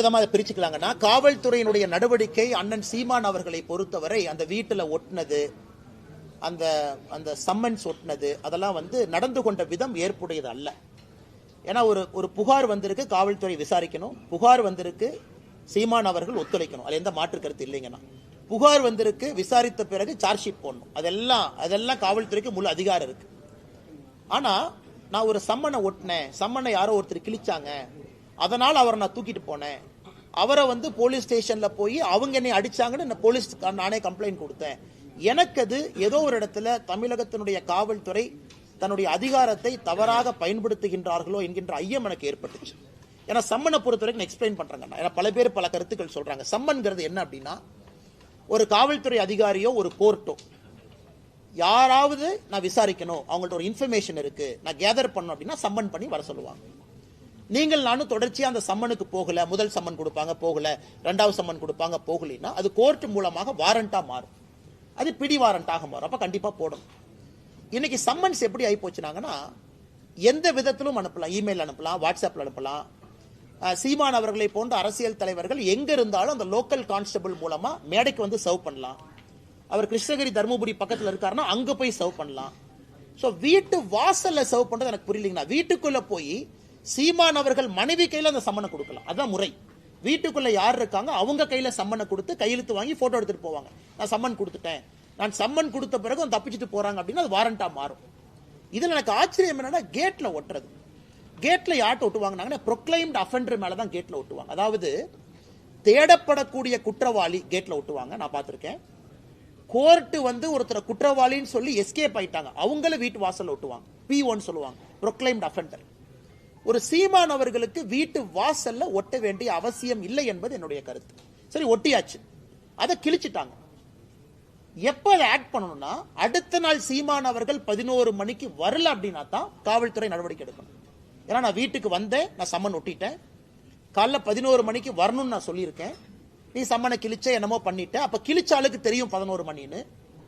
விதமா அதை பிரிச்சுக்கலாங்கன்னா காவல்துறையினுடைய நடவடிக்கை அண்ணன் சீமான் அவர்களை பொறுத்தவரை அந்த வீட்டுல ஒட்டினது அந்த அந்த சம்மன்ஸ் ஒட்டினது அதெல்லாம் வந்து நடந்து கொண்ட விதம் ஏற்புடையது அல்ல. ஏன்னா ஒரு ஒரு புகார் வந்திருக்கு காவல்துறை விசாரிக்கணும். புகார் வந்திருக்கு சீமான் அவர்கள் ஒத்துழைக்கணும். அது எந்த மாற்று கருத்து இல்லைங்கன்னா. புகார் வந்திருக்கு விசாரித்த பிறகு சார்ஜ் ஷீட் போடணும். அதெல்லாம் அதெல்லாம் காவல்துறைக்கு முழு அதிகாரம் இருக்கு. ஆனா நான் ஒரு சம்மனை ஒட்டினேன். சம்மனை யாரோ ஒருத்தர் கிழிச்சாங்க. அதனால் அவரை நான் தூக்கிட்டு போனேன். அவரை வந்து போலீஸ் ஸ்டேஷன்ல போய் அவங்க என்னை அடிச்சாங்கன்னு நான் போலீஸ் நானே கம்ப்ளைண்ட் கொடுத்தேன். எனக்கு அது ஏதோ ஒரு இடத்துல தமிழகத்தினுடைய காவல்துறை தன்னுடைய அதிகாரத்தை தவறாக பயன்படுத்துகின்றார்களோ என்கின்ற ஐயம் எனக்கு ஏற்பட்டுச்சு. ஏன்னா சம்மனை பொறுத்த வரைக்கும் எக்ஸ்பிளைன் பண்றாங்க ஏன்னா பல பேர் பல கருத்துக்கள் சொல்றாங்க. சம்மன்கிறது என்ன அப்படின்னா ஒரு காவல்துறை அதிகாரியோ ஒரு கோர்ட்டோ யாராவது நான் விசாரிக்கணும் அவங்கள்ட்ட ஒரு இன்ஃபர்மேஷன் இருக்கு நான் கேதர் பண்ணணும் அப்படின்னா சம்மன் பண்ணி வர சொல்லுவாங்க. நீங்கள் நானும் தொடர்ச்சியாக அந்த சம்மனுக்கு போகல முதல் சம்மன் கொடுப்பாங்க போகல ரெண்டாவது சம்மன் கொடுப்பாங்க போகலைன்னா அது கோர்ட் மூலமாக வாரண்டா மாறும். அது பிடி வாரண்டாக மாறும். அப்ப கண்டிப்பா போடணும். இன்னைக்கு சம்மன்ஸ் எப்படி ஆகி போச்சுனாங்கன்னா எந்த விதத்திலும் அனுப்பலாம். இமெயில் அனுப்பலாம் வாட்ஸ்அப்ல அனுப்பலாம். சீமான் அவர்களை போன்ற அரசியல் தலைவர்கள் எங்க இருந்தாலும் அந்த லோக்கல் கான்ஸ்டபிள் மூலமா மேடைக்கு வந்து சர்வ் பண்ணலாம். அவர் கிருஷ்ணகிரி தருமபுரி பக்கத்துல இருக்காருன்னா அங்க போய் சர்வ் பண்ணலாம். ஸோ வீட்டு வாசல்ல சர்வ் பண்றது எனக்கு புரியலைங்கண்ணா. வீட்டுக்குள்ள போய் சீமான் அவர்கள் மனைவி கையில் அந்த சம்மனை கொடுக்கலாம். அதுதான் முறை. வீட்டுக்குள்ள யார் இருக்காங்க அவங்க கையில சம்மனை கொடுத்து கையெழுத்து வாங்கி போட்டோ எடுத்துட்டு போவாங்க. நான் சம்மன் கொடுத்துட்டேன். நான் சம்மன் கொடுத்த பிறகு அவன் தப்பிச்சுட்டு போறாங்க அப்படின்னா அது வாரண்டா மாறும். இதுல எனக்கு ஆச்சரியம் என்னன்னா கேட்ல ஒட்டுறது. கேட்ல யார்கிட்ட ஒட்டுவாங்கன்னாங்கன்னா ப்ரொக்ளைம்டு அஃபெண்டர் மேலே தான் கேட்ல ஒட்டுவாங்க. அதாவது தேடப்படக்கூடிய குற்றவாளி கேட்ல ஒட்டுவாங்க. நான் பார்த்துருக்கேன். கோர்ட் வந்து ஒருத்தரை குற்றவாளின்னு சொல்லி எஸ்கேப் ஆயிட்டாங்க. அவங்கள வீட்டு வாசல் ஒட்டுவாங்க. பி ஒன் சொல்லுவாங்க. ப்ரொக்ளைம்டு அஃபெண்டர் ஒரு சீமான் அவர்களுக்கு வீட்டு வாசல்ல ஒட்ட வேண்டிய அவசியம் இல்லை என்பது என்னுடைய கருத்து. சரி ஒட்டியாச்சு. அதை கிழிச்சிட்டாங்க. எப்ப அதை ஆக்ட் பண்ணணும்னா அடுத்த நாள் சீமான் அவர்கள் பதினோரு மணிக்கு வரல அப்படின்னா தான் காவல்துறை நடவடிக்கை எடுக்கணும். ஏன்னா நான் வீட்டுக்கு வந்தேன் நான் சம்மன் ஒட்டிட்டேன். காலைல பதினோரு மணிக்கு வரணும்னு நான் சொல்லியிருக்கேன். நீ சம்மனை கிழிச்ச என்னமோ பண்ணிட்ட. அப்ப கிழிச்ச ஆளுக்கு தெரியும் பதினோரு மணின்னு.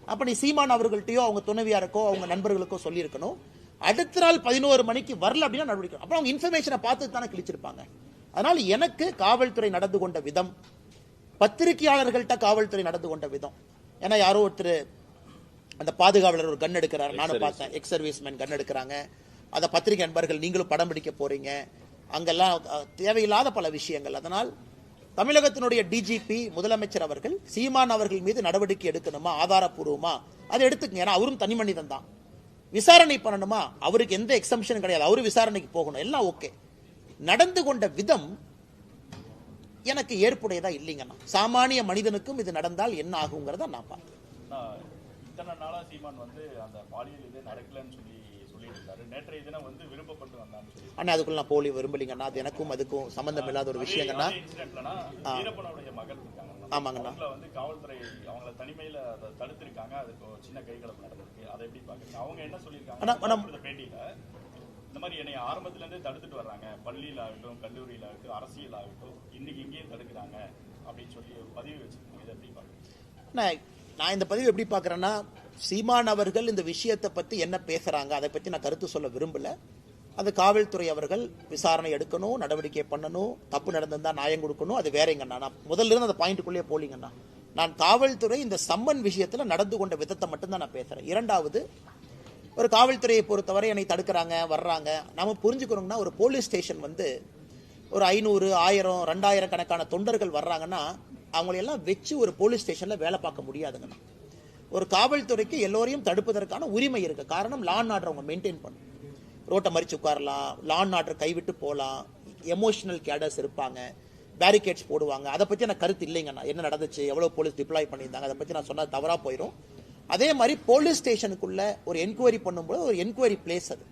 அப்ப நீ சீமான் அவர்கள்ட்டயோ அவங்க துணைவியாருக்கோ அவங்க நண்பர்களுக்கோ சொல்லியிருக்கணும். அடுத்த நாள் பதினோரு மணிக்கு வரல அப்படின்னா நடவடிக்கை அப்புறம் அவங்க இன்ஃபர்மேஷனை பார்த்து தானே கிழிச்சிருப்பாங்க. அதனால எனக்கு காவல்துறை நடந்து கொண்ட விதம் பத்திரிகையாளர்கள்ட்ட காவல்துறை நடந்து கொண்ட விதம். ஏன்னா யாரோ ஒருத்தர் அந்த பாதுகாவலர் ஒரு கன் எடுக்கிறார். நானும் பார்த்தேன். எக்ஸ் சர்வீஸ்மேன் கன் எடுக்கிறாங்க. அந்த பத்திரிகை நண்பர்கள் நீங்களும் படம் பிடிக்க போறீங்க. அங்கெல்லாம் தேவையில்லாத பல விஷயங்கள். அதனால் தமிழகத்தினுடைய டிஜிபி முதலமைச்சர் அவர்கள் சீமான் அவர்கள் மீது நடவடிக்கை எடுக்கணுமா? ஆதாரப்பூர்வமா? அதை எடுத்துக்கங்க. ஏன்னா அவரும் தனி மனிதன் தான் விசாரணை பண்ணணுமா? அவருக்கு எந்த எக்ஸம்ஷனும் கிடையாது. அவரு விசாரணைக்கு போகணும். எல்லாம் ஓகே நடந்து கொண்ட விதம் எனக்கு ஏற்புடையதா இல்லைங்கண்ணா. சாமானிய மனிதனுக்கும் இது நடந்தால் என்ன ஆகுங்கிறத நான் பார்த்தேன் இத்தனை நாளா சீமான் வந்து அந்த பாலியல் இது நடக்கலன்னு சொல்லி நேற்றைய தினம் வந்து விருப்பப்பட்டு வந்தான்னு சொல்லி அண்ணா அதுக்குள்ள நான் போலி விரும்பலிங்கண்ணா அது எனக்கும் அதுக்கும் சம்பந்தம் இல்லாத ஒரு விஷயங்கண்ணா வீரப்பனுடைய மகள் ஆமாங்கண்ணா வந்து காவல்துறை அவங்கள தனிமையில தடுத்திருக்காங்க. அதுக்கு சின்ன கைகலப்பு நடந்திருக்கு. அதை எப்படி பாக்குறீங்க அவங்க என்ன சொல்லியிருக்காங்க? பேட்டியில இந்த மாதிரி என்னை ஆரம்பத்துல இருந்தே தடுத்துட்டு வர்றாங்க. பள்ளியில ஆகட்டும் கல்லூரியில ஆகட்டும் அரசியல் ஆகட்டும் இன்னைக்கு இங்கேயும் தடுக்கிறாங்க அப்படின்னு சொல்லி பதிவு வச்சிருக்கோம் இதை எப்படி நான் நான் இந்த பதிவு எப்படி பார்க்கறேன்னா சீமான் அவர்கள் இந்த விஷயத்தை பற்றி என்ன பேசுகிறாங்க அதை பற்றி நான் கருத்து சொல்ல விரும்பல. அது காவல்துறை அவர்கள் விசாரணை எடுக்கணும் நடவடிக்கை பண்ணணும் தப்பு நடந்திருந்தால் நியாயம் கொடுக்கணும் அது வேறங்கண்ணா நான் முதல்ல இருந்து அந்த பாயிண்ட்டுக்குள்ளேயே போலிங்கண்ணா. நான் காவல்துறை இந்த சம்மன் விஷயத்தில் நடந்து கொண்ட விதத்தை மட்டும்தான் நான் பேசுகிறேன் இரண்டாவது ஒரு காவல்துறையை பொறுத்தவரை என்னை தடுக்கிறாங்க வர்றாங்க. நம்ம புரிஞ்சுக்கணும்னா ஒரு போலீஸ் ஸ்டேஷன் வந்து ஒரு ஐநூறு ஆயிரம் ரெண்டாயிரம் கணக்கான தொண்டர்கள் வர்றாங்கன்னா அவங்களையெல்லாம் வச்சு ஒரு போலீஸ் ஸ்டேஷனில் வேலை பார்க்க முடியாதுங்கண்ணா. ஒரு காவல்துறைக்கு எல்லோரையும் தடுப்பதற்கான உரிமை இருக்கு. காரணம் லான் ஆர்டர் அவங்க மெயின்டைன் பண்ணும் ரோட்டை மறிச்சு உட்காரலாம் லான் ஆர்டர் கைவிட்டு போகலாம் எமோஷனல் கேடர்ஸ் இருப்பாங்க பேரிகேட்ஸ் போடுவாங்க. அதை பற்றி எனக்கு கருத்து இல்லைங்கண்ணா. என்ன நடந்துச்சு எவ்வளோ போலீஸ் டிப்ளாய் பண்ணியிருந்தாங்க அதை பற்றி நான் சொன்னால் தவறாக போயிடும் அதே மாதிரி போலீஸ் ஸ்டேஷனுக்குள்ள ஒரு என்கொயரி பண்ணும்போது ஒரு என்கொயரி பிளேஸ் அது.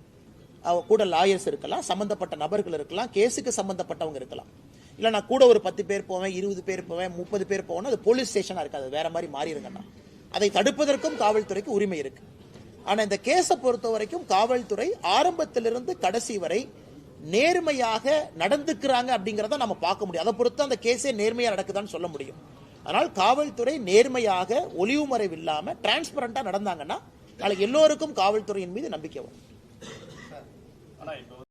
கூட லாயர்ஸ் இருக்கலாம் சம்மந்தப்பட்ட நபர்கள் இருக்கலாம் கேஸுக்கு சம்மந்தப்பட்டவங்க இருக்கலாம். இல்லை நான் கூட ஒரு பத்து பேர் போவேன் இருபது பேர் போவேன் முப்பது பேர் போவேன் அது போலீஸ் ஸ்டேஷனாக இருக்காது. வேற மாதிரி மாறிடுங்கண்ணா அதை தடுப்பதற்கும் காவல்துறைக்கு உரிமை இருக்கு. ஆனா இந்த கேஸை பொறுத்த வரைக்கும் காவல்துறை ஆரம்பத்திலிருந்து கடைசி வரை நேர்மையாக நடந்துக்கிறாங்க அப்படிங்கிறத நம்ம பார்க்க முடியும். அதை பொறுத்து அந்த கேஸே நேர்மையாக நடக்குதான்னு சொல்ல முடியும். அதனால் காவல்துறை நேர்மையாக ஒளிவு மறைவு இல்லாம டிரான்ஸ்பரண்டா நடந்தாங்கன்னா நாளைக்கு எல்லோருக்கும் காவல்துறையின் மீது நம்பிக்கை வரும். இப்போ